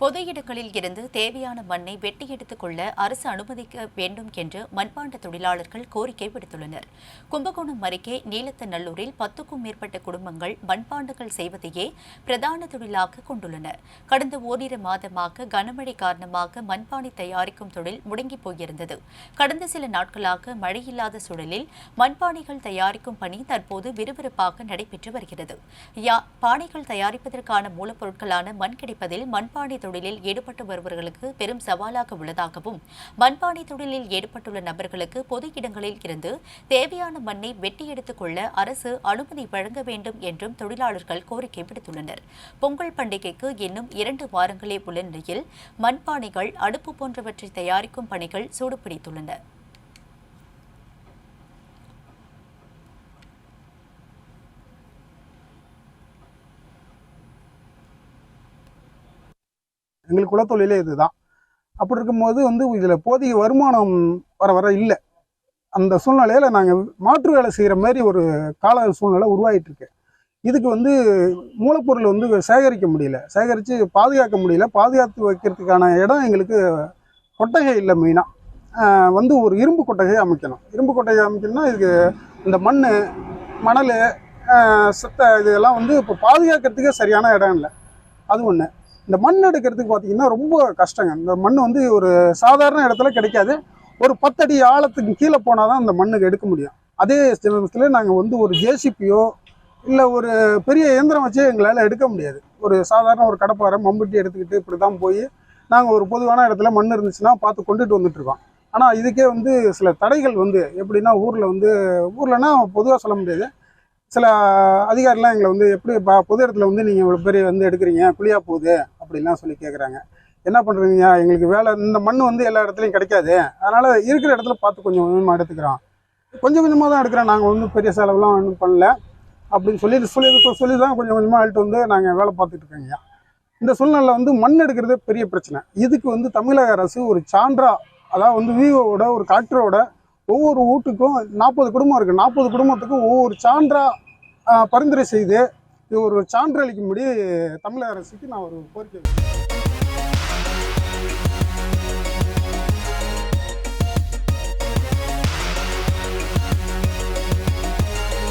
பொது இடங்களில் இருந்து தேவையான மண்ணை வெட்டி எடுத்துக் கொள்ள அரசு அனுமதிக்க வேண்டும் என்று மண்பாண்ட தொழிலாளர்கள் கோரிக்கை விடுத்துள்ளனர். கும்பகோணம் அருகே நீலத்தநல்லூரில் பத்துக்கும் மேற்பட்ட குடும்பங்கள் மண்பாண்டங்கள் செய்வதையே பிரதான தொழிலாக கொண்டுள்ளன கடந்த ஓரிரு மாதமாக கனமழை காரணமாக மண்பானை தயாரிக்கும் தொழில் முடங்கி போயிருந்தது. கடந்த சில நாட்களாக மழையில்லாத சூழலில் மண்பானைகள் தயாரிக்கும் பணி தற்போது விறுவிறுப்பாக நடைபெற்று வருகிறது. பானைகள் தயாரிப்பதற்கான மூலப்பொருட்களான மண் கிடைப்பதில் மண்பானை தொழிலில் ஈடுபட்டு வருபவர்களுக்கு பெரும் சவாலாக உள்ளதாகவும் மண்பானை தொழிலில் ஈடுபட்டுள்ள நபர்களுக்கு பொது இடங்களில் இருந்து தேவையான மண்ணை வெட்டி எடுத்துக் கொள்ள அரசு அனுமதி வழங்க வேண்டும் என்றும் தொழிலாளர்கள் கோரிக்கை விடுத்துள்ளனர். பொங்கல் பண்டிகைக்கு இன்னும் இரண்டு வாரங்களே உள்ள நிலையில் மண்பானைகள் அடுப்பு போன்றவற்றை தயாரிக்கும் பணிகள் சூடுபிடித்துள்ளன. எங்களுக்கு குலத்தொழிலே இதுதான். அப்படி இருக்கும்போது வந்து இதில் போதிய வருமானம் வர வர இல்லை. அந்த சூழ்நிலையில் நாங்கள் மாற்று வேலை செய்கிற மாதிரி ஒரு கால சூழ்நிலை உருவாகிட்டுருக்கு இதுக்கு வந்து மூலப்பொருள் வந்து சேகரிக்க முடியல. சேகரித்து பாதுகாக்க முடியல. பாதுகாத்து வைக்கிறதுக்கான இடம் எங்களுக்கு கொட்டகை இல்லை மெயினாக வந்து ஒரு இரும்பு கொட்டகை அமைக்கணும். இரும்பு கொட்டகை அமைக்கணும்னா இதுக்கு இந்த மண் மணல் சித்த இதெல்லாம் வந்து இப்போ பாதுகாக்கிறதுக்கே சரியான இடம் இல்லை. அது ஒன்று இந்த மண் எடுக்கிறதுக்கு பார்த்தீங்கன்னா ரொம்ப கஷ்டங்க. இந்த மண் வந்து ஒரு சாதாரண இடத்துல கிடைக்காது. ஒரு பத்தடி ஆழத்துக்கு கீழே போனால் தான் அந்த மண்ணுக்கு எடுக்க முடியும். அதே சமயத்தில் நாங்கள் வந்து ஒரு ஜேசிபியோ இல்லை ஒரு பெரிய இயந்திரம் வச்சு எங்களால் எடுக்க முடியாது. ஒரு சாதாரண ஒரு கடப்பாரை மம்புட்டி எடுத்துக்கிட்டு இப்படி தான் போய் நாங்கள் ஒரு பொதுவான இடத்துல மண் இருந்துச்சுன்னா பார்த்து கொண்டுட்டு வந்துட்டுருக்கோம். ஆனால் இதுக்கே வந்து சில தடைகள் வந்து எப்படின்னா ஊரில் வந்து ஊர்லன்னா பொதுவாக சொல்ல முடியாது. சில அதிகாரிலாம் எங்களை வந்து எப்படி பா பொது இடத்துல வந்து நீங்கள் இவ்வளோ பெரிய வந்து எடுக்கிறீங்க குழியாக போகுது அப்படிலாம் சொல்லி கேட்குறாங்க என்ன பண்ணுறீங்க எங்களுக்கு வேலை இந்த மண் வந்து எல்லா இடத்துலையும் கிடைக்காது. அதனால் இருக்கிற இடத்துல பார்த்து கொஞ்சம் கொஞ்சமாக எடுத்துக்கிறோம். கொஞ்சம் கொஞ்சமாக தான் எடுக்கிறோம். நாங்கள் வந்து பெரிய செலவுலாம் ஒன்றும் பண்ணல. அப்படின்னு சொல்லி சொல்லி சொல்லி தான் கொஞ்சம் கொஞ்சமாக அழுட்டு வந்து நாங்கள் வேலை பார்த்துட்டு இருக்கோங்க இந்த சூழ்நிலை வந்து மண் எடுக்கிறதே பெரிய பிரச்சனை. இதுக்கு வந்து தமிழக அரசு ஒரு சான்றா அதாவது வந்து விவோவோட ஒரு கலெக்டரோட ஒவ்வொரு வீட்டுக்கும் நாற்பது குடும்பம் இருக்குது நாற்பது குடும்பத்துக்கும் ஒவ்வொரு சான்றா பரிந்துரை செய்து இது ஒரு சான்று அளிக்கும்படி தமிழக அரசுக்கு நான் ஒரு கோரிக்கை